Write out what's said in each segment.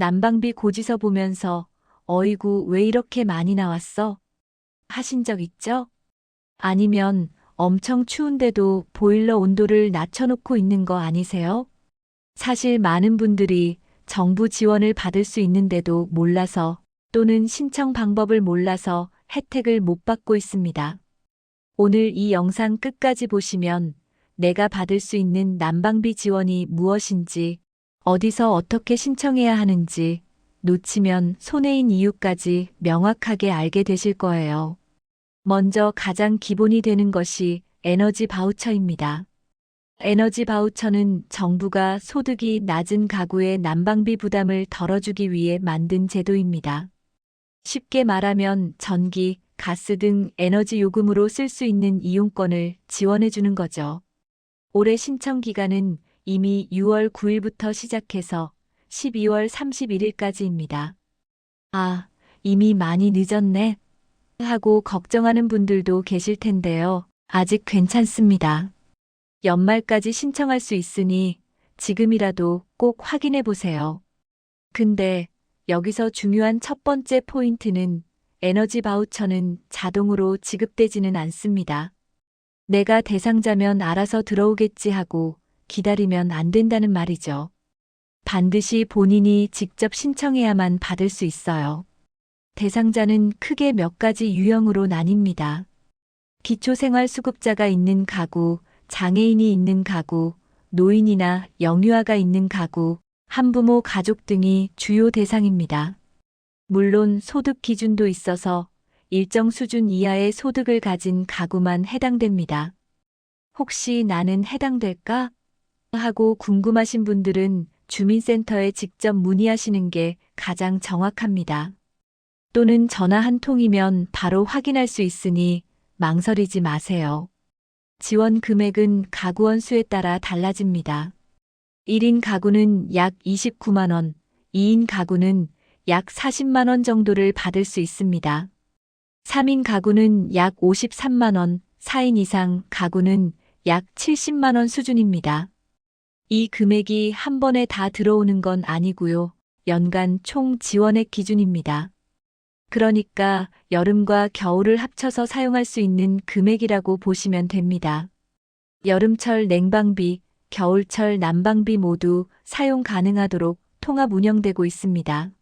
난방비 고지서 보면서 어이구 왜 이렇게 많이 나왔어? 하신 적 있죠? 아니면 엄청 추운데도 보일러 온도를 낮춰놓고 있는 거 아니세요? 사실 많은 분들이 정부 지원을 받을 수 있는데도 몰라서 또는 신청 방법을 몰라서 혜택을 못 받고 있습니다. 오늘 이 영상 끝까지 보시면 내가 받을 수 있는 난방비 지원이 무엇인지, 어디서 어떻게 신청해야 하는지, 놓치면 손해인 이유까지 명확하게 알게 되실 거예요. 먼저 가장 기본이 되는 것이 에너지 바우처입니다. 에너지 바우처는 정부가 소득이 낮은 가구의 난방비 부담을 덜어주기 위해 만든 제도입니다. 쉽게 말하면 전기, 가스 등 에너지 요금으로 쓸 수 있는 이용권을 지원해 주는 거죠. 올해 신청 기간은 이미 6월 9일부터 시작해서 12월 31일까지입니다. 아, 이미 많이 늦었네. 하고 걱정하는 분들도 계실 텐데요. 아직 괜찮습니다. 연말까지 신청할 수 있으니 지금이라도 꼭 확인해 보세요. 근데 여기서 중요한 첫 번째 포인트는 에너지 바우처는 자동으로 지급되지는 않습니다. 내가 대상자면 알아서 들어오겠지 하고 기다리면 안 된다는 말이죠. 반드시 본인이 직접 신청해야만 받을 수 있어요. 대상자는 크게 몇 가지 유형으로 나뉩니다. 기초생활수급자가 있는 가구, 장애인이 있는 가구, 노인이나 영유아가 있는 가구, 한부모 가족 등이 주요 대상입니다. 물론 소득 기준도 있어서 일정 수준 이하의 소득을 가진 가구만 해당됩니다. 혹시 나는 해당될까? 하고 궁금하신 분들은 주민센터에 직접 문의하시는 게 가장 정확합니다. 또는 전화 한 통이면 바로 확인할 수 있으니 망설이지 마세요. 지원 금액은 가구 원 수에 따라 달라집니다. 1인 가구는 약 29만원, 2인 가구는 약 40만원 정도를 받을 수 있습니다. 3인 가구는 약 53만원, 4인 이상 가구는 약 70만원 수준입니다. 이 금액이 한 번에 다 들어오는 건 아니고요. 연간 총 지원액 기준입니다. 그러니까 여름과 겨울을 합쳐서 사용할 수 있는 금액이라고 보시면 됩니다. 여름철 냉방비, 겨울철 난방비 모두 사용 가능하도록 통합 운영되고 있습니다.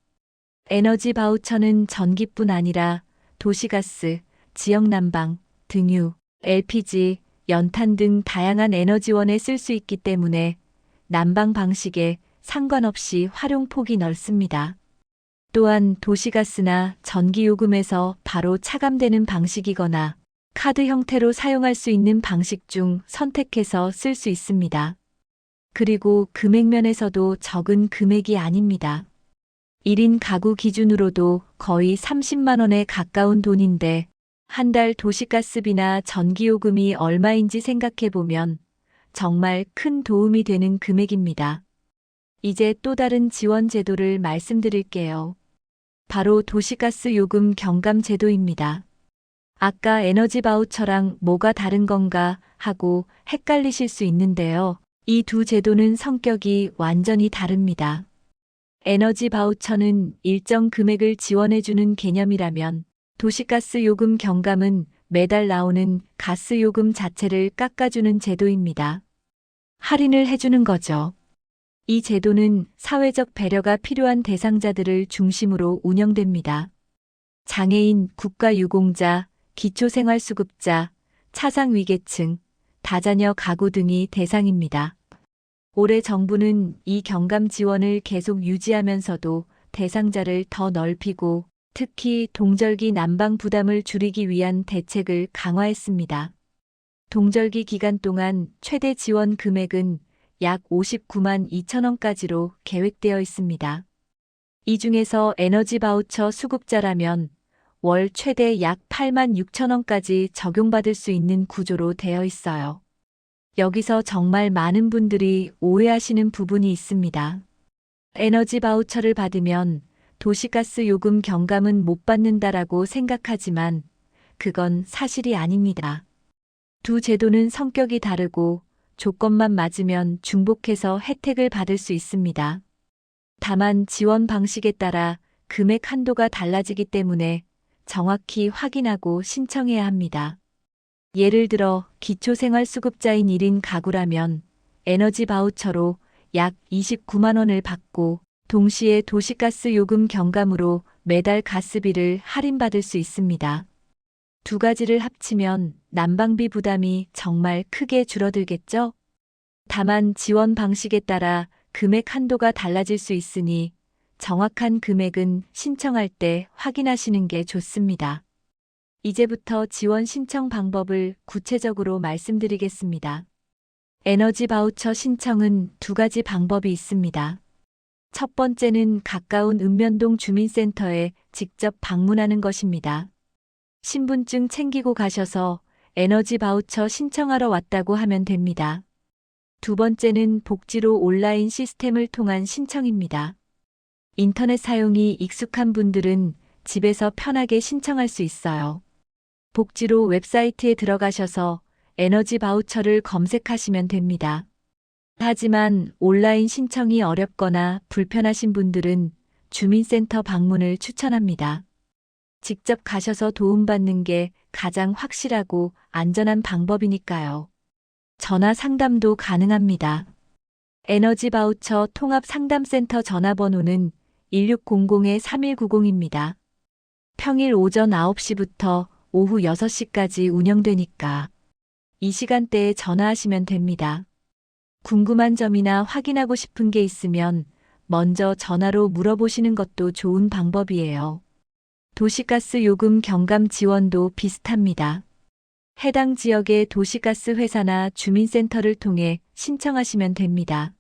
에너지 바우처는 전기뿐 아니라 도시가스, 지역 난방, 등유, LPG, 연탄 등 다양한 에너지원에 쓸 수 있기 때문에 난방 방식에 상관없이 활용 폭이 넓습니다. 또한 도시가스나 전기요금에서 바로 차감되는 방식이거나 카드 형태로 사용할 수 있는 방식 중 선택해서 쓸 수 있습니다. 그리고 금액면에서도 적은 금액이 아닙니다. 1인 가구 기준으로도 거의 30만 원에 가까운 돈인데 한 달 도시가스비나 전기요금이 얼마인지 생각해 보면 정말 큰 도움이 되는 금액입니다. 이제 또 다른 지원 제도를 말씀드릴게요. 바로 도시가스 요금 경감 제도입니다. 아까 에너지 바우처랑 뭐가 다른 건가 하고 헷갈리실 수 있는데요. 이 두 제도는 성격이 완전히 다릅니다. 에너지 바우처는 일정 금액을 지원해주는 개념이라면 도시가스 요금 경감은 매달 나오는 가스 요금 자체를 깎아주는 제도입니다. 할인을 해주는 거죠. 이 제도는 사회적 배려가 필요한 대상자들을 중심으로 운영됩니다. 장애인, 국가유공자, 기초생활수급자, 차상위계층, 다자녀 가구 등이 대상입니다. 올해 정부는 이 경감 지원을 계속 유지하면서도 대상자를 더 넓히고 특히 동절기 난방 부담을 줄이기 위한 대책을 강화했습니다. 동절기 기간 동안 최대 지원 금액은 약 59만 2천 원까지로 계획되어 있습니다. 이 중에서 에너지 바우처 수급자라면 월 최대 약 8만 6천 원까지 적용받을 수 있는 구조로 되어 있어요. 여기서 정말 많은 분들이 오해하시는 부분이 있습니다. 에너지 바우처를 받으면 도시가스 요금 경감은 못 받는다라고 생각하지만 그건 사실이 아닙니다. 두 제도는 성격이 다르고 조건만 맞으면 중복해서 혜택을 받을 수 있습니다. 다만 지원 방식에 따라 금액 한도가 달라지기 때문에 정확히 확인하고 신청해야 합니다. 예를 들어 기초생활수급자인 1인 가구라면 에너지 바우처로 약 29만 원을 받고 동시에 도시가스 요금 경감으로 매달 가스비를 할인받을 수 있습니다. 두 가지를 합치면 난방비 부담이 정말 크게 줄어들겠죠? 다만 지원 방식에 따라 금액 한도가 달라질 수 있으니 정확한 금액은 신청할 때 확인하시는 게 좋습니다. 이제부터 지원 신청 방법을 구체적으로 말씀드리겠습니다. 에너지 바우처 신청은 두 가지 방법이 있습니다. 첫 번째는 가까운 읍면동 주민센터에 직접 방문하는 것입니다. 신분증 챙기고 가셔서 에너지 바우처 신청하러 왔다고 하면 됩니다. 두 번째는 복지로 온라인 시스템을 통한 신청입니다. 인터넷 사용이 익숙한 분들은 집에서 편하게 신청할 수 있어요. 복지로 웹사이트에 들어가셔서 에너지 바우처를 검색하시면 됩니다. 하지만 온라인 신청이 어렵거나 불편하신 분들은 주민센터 방문을 추천합니다. 직접 가셔서 도움받는 게 가장 확실하고 안전한 방법이니까요. 전화 상담도 가능합니다. 에너지 바우처 통합 상담센터 전화번호는 1600-3190입니다. 평일 오전 9시부터 오후 6시까지 운영되니까 이 시간대에 전화하시면 됩니다. 궁금한 점이나 확인하고 싶은 게 있으면 먼저 전화로 물어보시는 것도 좋은 방법이에요. 도시가스 요금 경감 지원도 비슷합니다. 해당 지역의 도시가스 회사나 주민센터를 통해 신청하시면 됩니다.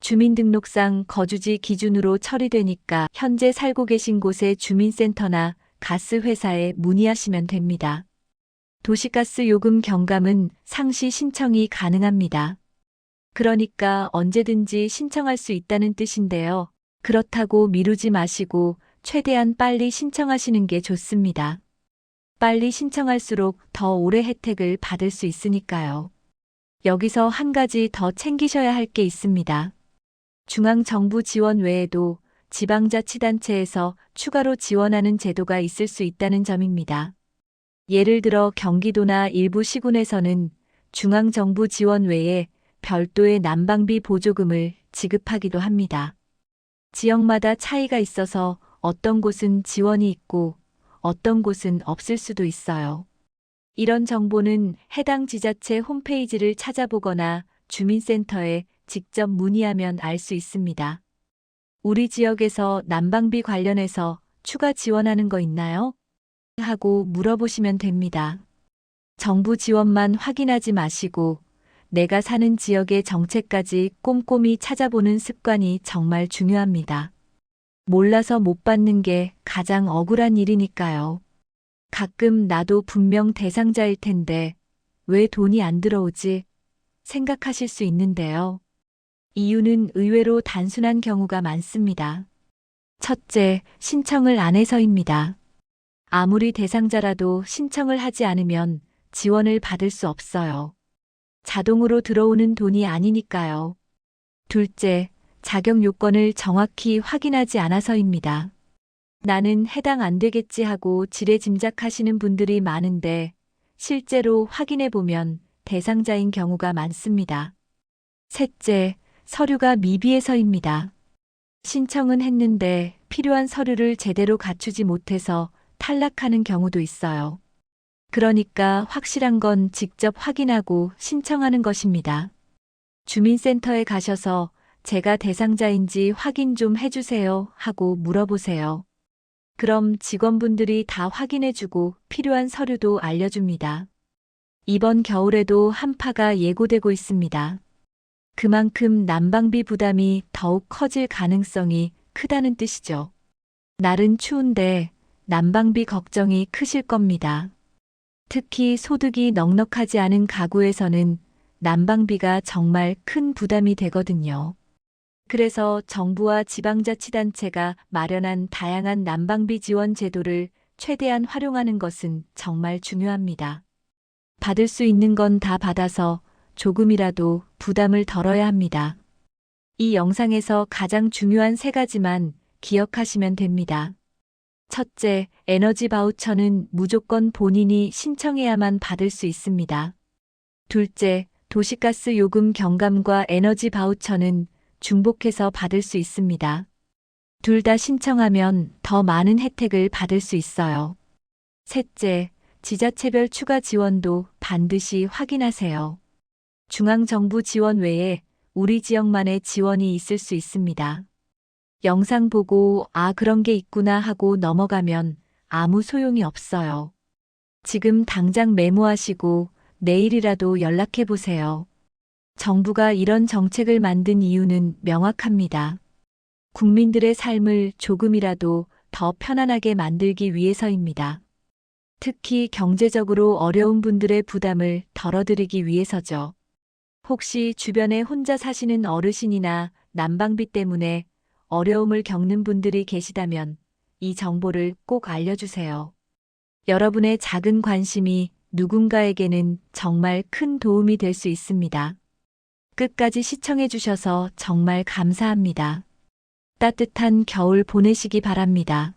주민등록상 거주지 기준으로 처리되니까 현재 살고 계신 곳의 주민센터나 가스 회사에 문의하시면 됩니다. 도시가스 요금 경감은 상시 신청이 가능합니다. 그러니까 언제든지 신청할 수 있다는 뜻인데요. 그렇다고 미루지 마시고 최대한 빨리 신청하시는 게 좋습니다. 빨리 신청할수록 더 오래 혜택을 받을 수 있으니까요. 여기서 한 가지 더 챙기셔야 할 게 있습니다. 중앙정부 지원 외에도 지방자치단체에서 추가로 지원하는 제도가 있을 수 있다는 점입니다. 예를 들어 경기도나 일부 시군에서는 중앙정부 지원 외에 별도의 난방비 보조금을 지급하기도 합니다. 지역마다 차이가 있어서 어떤 곳은 지원이 있고 어떤 곳은 없을 수도 있어요. 이런 정보는 해당 지자체 홈페이지를 찾아보거나 주민센터에 직접 문의하면 알 수 있습니다. 우리 지역에서 난방비 관련해서 추가 지원하는 거 있나요? 하고 물어보시면 됩니다. 정부 지원만 확인하지 마시고 내가 사는 지역의 정책까지 꼼꼼히 찾아보는 습관이 정말 중요합니다. 몰라서 못 받는 게 가장 억울한 일이니까요. 가끔 나도 분명 대상자일 텐데 왜 돈이 안 들어오지? 생각하실 수 있는데요. 이유는 의외로 단순한 경우가 많습니다. 첫째, 신청을 안 해서입니다. 아무리 대상자라도 신청을 하지 않으면 지원을 받을 수 없어요. 자동으로 들어오는 돈이 아니니까요. 둘째, 자격 요건을 정확히 확인하지 않아서입니다. 나는 해당 안 되겠지 하고 지레 짐작하시는 분들이 많은데 실제로 확인해 보면 대상자인 경우가 많습니다. 셋째, 서류가 미비해서입니다. 신청은 했는데 필요한 서류를 제대로 갖추지 못해서 탈락하는 경우도 있어요. 그러니까 확실한 건 직접 확인하고 신청하는 것입니다. 주민센터에 가셔서 제가 대상자인지 확인 좀 해주세요 하고 물어보세요. 그럼 직원분들이 다 확인해주고 필요한 서류도 알려줍니다. 이번 겨울에도 한파가 예고되고 있습니다. 그만큼 난방비 부담이 더욱 커질 가능성이 크다는 뜻이죠. 날은 추운데 난방비 걱정이 크실 겁니다. 특히 소득이 넉넉하지 않은 가구에서는 난방비가 정말 큰 부담이 되거든요. 그래서 정부와 지방자치단체가 마련한 다양한 난방비 지원 제도를 최대한 활용하는 것은 정말 중요합니다. 받을 수 있는 건 다 받아서 조금이라도 부담을 덜어야 합니다. 이 영상에서 가장 중요한 세 가지만 기억하시면 됩니다. 첫째, 에너지 바우처는 무조건 본인이 신청해야만 받을 수 있습니다. 둘째, 도시가스 요금 경감과 에너지 바우처는 중복해서 받을 수 있습니다. 둘 다 신청하면 더 많은 혜택을 받을 수 있어요. 셋째, 지자체별 추가 지원도 반드시 확인하세요. 중앙정부 지원 외에 우리 지역만의 지원이 있을 수 있습니다. 영상 보고 아 그런 게 있구나 하고 넘어가면 아무 소용이 없어요. 지금 당장 메모하시고 내일이라도 연락해 보세요. 정부가 이런 정책을 만든 이유는 명확합니다. 국민들의 삶을 조금이라도 더 편안하게 만들기 위해서입니다. 특히 경제적으로 어려운 분들의 부담을 덜어드리기 위해서죠. 혹시 주변에 혼자 사시는 어르신이나 난방비 때문에 어려움을 겪는 분들이 계시다면 이 정보를 꼭 알려주세요. 여러분의 작은 관심이 누군가에게는 정말 큰 도움이 될 수 있습니다. 끝까지 시청해주셔서 정말 감사합니다. 따뜻한 겨울 보내시기 바랍니다.